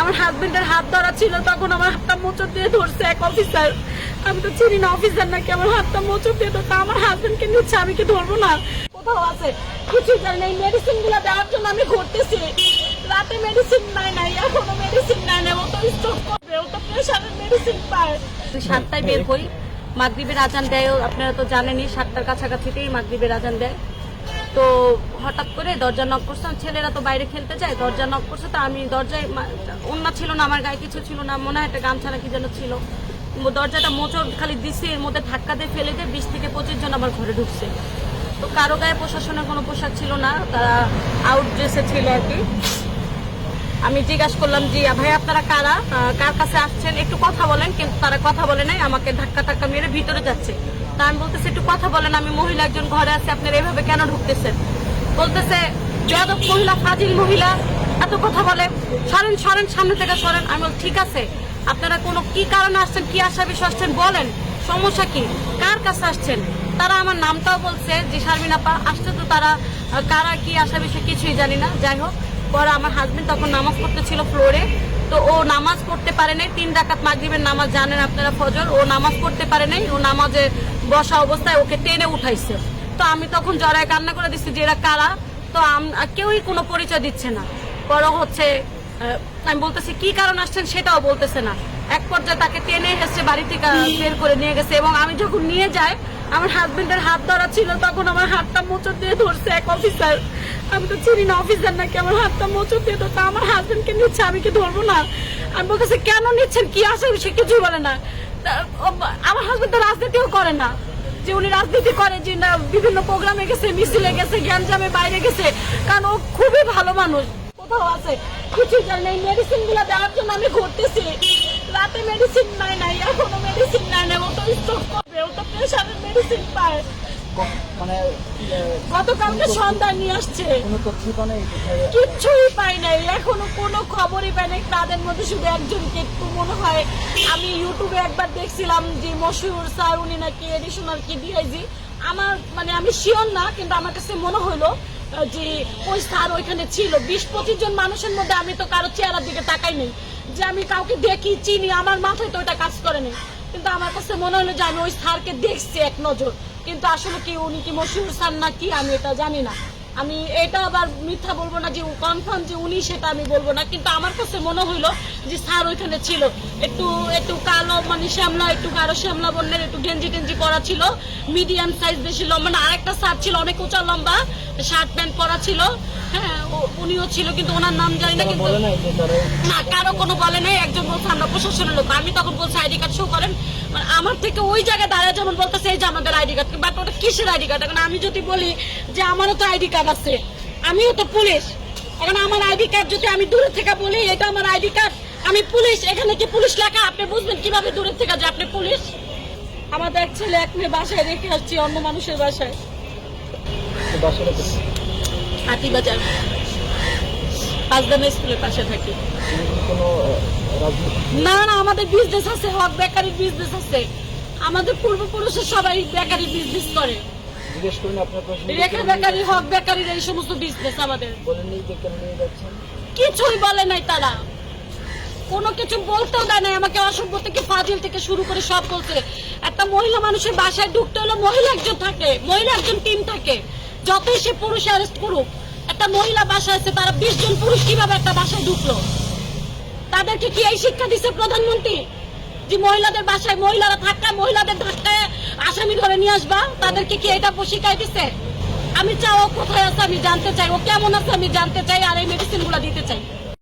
আমার হাজবেন্ডের হাত ধরা ছিল তখন আমার হাতটা মোচড় দিয়ে ধরছে এক অফিসার আমি তো চিনি না অফিসার নাকি আমার হাতটা মোচড় দিয়ে ধরছে আমার হাজবেন্ডকে নিচ্ছে আমি কি ধরবো না। কোথাও আছে? কিছু জানি না এই মেডিসিনগুলো দেওয়ার জন্য আমি ঘুরতেছি। রাতে মেডিসিন নাই নাই এখনও মেডিসিন নাই না ও তো স্ট্রোক করবে ও তো প্রেশারের মেডিসিন পায়। সাতটায় বের হই মাগরিবের আজান দেয় আপনারা তো জানেনই সাতটার কাছাকাছিতেই মাগরিবের আজান দেয়। তো হঠাৎ করে দরজা নক করছিলাম ছেলেরা তো বাইরে খেলতে যায়, দরজা নক করছে, তো আমি দরজায় অন্য ছিল না, আমার গায়ে কিছু ছিল না, মনে হয় একটা গামছা কি যেন ছিল। দরজাটা মোচড় খালি দিছে, এর মধ্যে ধাক্কা দিয়ে ফেলে দিয়ে বিশ থেকে পঁচিশ জন আমার ঘরে ঢুকছে। তো কারও গায়ে প্রশাসনের কোনো পোশাক ছিল না, তারা আউট ড্রেসে ছিল আর কি। আমি জিজ্ঞাসা করলাম যে ভাই, আপনারা কারা? কার কাছে আসছেন? একটু কথা বলেন। কিন্তু তারা কথা বলে নাই, আমাকে ধাক্কা ধাক্কা মেরে ভিতরে যাচ্ছে। তা আমি বলতেছি, একটু কথা বলেন, আমি মহিলা একজন ঘরে আছে আপনারা এভাবে কেন ঢুকতেছেন? বলতেছে যাদব মহিলা ফাজিল মহিলা, এত কথা বলে, সরেন সরেন, সামনে থেকে সরেন। আমি ঠিক আছে, আপনারা কোনো কি কারণে আসছেন, কি আশা বিষয় আসছেন, বলেন। সমস্যা কি? কার কাছে আসছেন? তারা আমার নামটাও বলছে যে শারমিনাপা আসছে তো তারা কারা, কি আশা বিষয় কিছুই জানি না। যাই হোক পরে আমার হাজবেন্ড তখন নামাজ পড়তেছিল ফ্লোরে তো ও নামাজ পড়তে পারে নাই, তিন রাকাত মাগরিবের নামাজ জানেন আপনারা ফজর, ও নামাজ পড়তে পারে নাই, ও নামাজে বসা অবস্থায় ওকে টেনে উঠাইছে। তো আমি তখন জড়ায় কান্না করে দিচ্ছি যে এরা কারা? তো কেউই কোনো পরিচয় দিচ্ছে না। পরে হচ্ছে আমি বলতেছি, কি কারণ আসছেন সেটাও বলতেছে না। এক পর্যায়ে তাকে টেনে এসে বাড়ি থেকে বের করে নিয়ে গেছে এবং আমি যখন নিয়ে যাই আমার হাজবেন্ডের হাত ধরা ছিল, তখন আমার হাতটা মোচড় দিয়ে ধরছে এক অফিসার আমি তো চিনি না অফিসার নাকি, আমার হাতটা মোচড় দিয়ে ধরছে। আমার হাজবেন্ডকে নিচ্ছে, আমি কি ধরবো না? আমি বলতেছি, কেন নিচ্ছেন? কি আসে সে কিছু বলে না। আমার হাজবেন্ড তো রাজনীতিও করে না। যে উনি রাজনীতি করে, যে না বিভিন্ন প্রোগ্রামে গেছে, মিছিলে গেছে জ্ঞানজামে বাইরে গেছে, কারণ ও খুবই ভালো মানুষ। কোথাও আছে? কিছু জানি এই মেডিসিনগুলো দেওয়ার জন্য আমি ঘুরতেছি। রাতে মেডিসিন নাই নাই, এখনও মেডিসিন নাই না ও তো পায় মানে গতকালকে সন্ধ্যায় নিয়ে আসছে। কিচ্ছুই পাই নাই। এখনও কোনো খবরই পাই নাই। তাদের মধ্যে শুধু একজনকে একটু মনে হয়। আমি ইউটিউবে একবার দেখছিলাম যে মশুর স্যার উনি নাকি এডিশনাল কি ডিআইজি আমার মানে আমি শিওর না কিন্তু আমার কাছে মনে হলো যে ওই স্যার ওইখানে ছিল। বিশ পঁচিশ জন মানুষের মধ্যে আমি তো কারও চেহারার দিকে তাকাই নেই। যে আমি কাউকে দেখি চিনি আমার মাথায় তো ওটা কাজ করে নেই। কিন্তু আমার কাছে মনে হলো যে আমি ওই স্যারকে দেখছি এক নজর। কিন্তু আসলে কি, উনি কি মশুর স্যার না কি আমি এটা জানি না। আমি এটা আবার মিথ্যা বলব না যে কনফার্ম যে উনি, সেটা আমি বলব না। কিন্তু আমার কাছে মনে হইল যে স্যার ওইখানে ছিল। একটু একটু কালো মানে শ্যামলা, একটু গাঢ় শ্যামলা বর্ণের, একটু গেঞ্জি টেঞ্জি পরা ছিল। মিডিয়াম সাইজ বেশি লম্বা না, আরেকটা স্যার ছিল অনেক উঁচা লম্বা। শার্ট প্যান্ট পরা ছিল। হ্যাঁ উনিও ছিল কিন্তু ওনার নাম জানি না কিন্তু না কারও কোনো বলে নাই একজন বলছে আমরা প্রশাসনের লোক। আমি তখন বলছি আইডি কার্ড শো করেন। মানে আমার থেকে ওই জায়গায় দাঁড়ায় যেমন বলতেছে এই যে আমাদের আইডি কার্ড। বাট ওটা কিসের আইডি কার্ড? এখন আমি যদি বলি যে আমারও তো আইডি কার্ড আছে আমিও তো পুলিশ। এখন আমার আইডি কার্ড যদি আমি দূরে থেকে বলি এটা আমার আইডি কার্ড। আমি পুলিশ এখানে কি পুলিশ লেখা? আপনি বুঝবেন কীভাবে দূরে থেকে যে আপনি পুলিশ? আমাদের এক ছেলে এক মেয়ে বাসায় রেখে আসছি অন্য মানুষের বাসায়? হাতিবাজার পাঁচদানা স্কুলের পাশে থাকি। না না আমাদের বিজনেস আছে হক বেকারির বিজনেস আছে। আমাদের পূর্বপুরুষের সবাই বেকারি বিজনেস করে। রেখা বেকারি হক বেকারির এই সমস্ত বিজনেস আমাদের। কিছুই বলে নাই তারা। কোনো কিছু বলতেও দেয় নাই। আমাকে অসভ্য থেকে ফাজিল থেকে শুরু করে সব বলছে। একটা মহিলা মানুষের বাসায় ঢুকতে হলে মহিলা একজন থাকে মহিলা একজন টিম থাকে। যতই সে পুরুষ অ্যারেস্ট করুক, একটা মহিলা বাসা আছে তারা বিশ জন পুরুষ কীভাবে একটা বাসায় ঢুকলো? তাদেরকে কি এই শিক্ষা দিচ্ছে প্রধানমন্ত্রী? যে মহিলাদের বাসায় মহিলারা ধাক্কায় মহিলাদের ধাক্কায় আসামি ধরে নিয়ে আসবা? তাদেরকে কি এটা শিখাই দিচ্ছে আমি চাও কোথায় আছে আমি জানতে চাই, ও কেমন আছে আমি জানতে চাই, আর এই মেডিসিনগুলো দিতে চাই।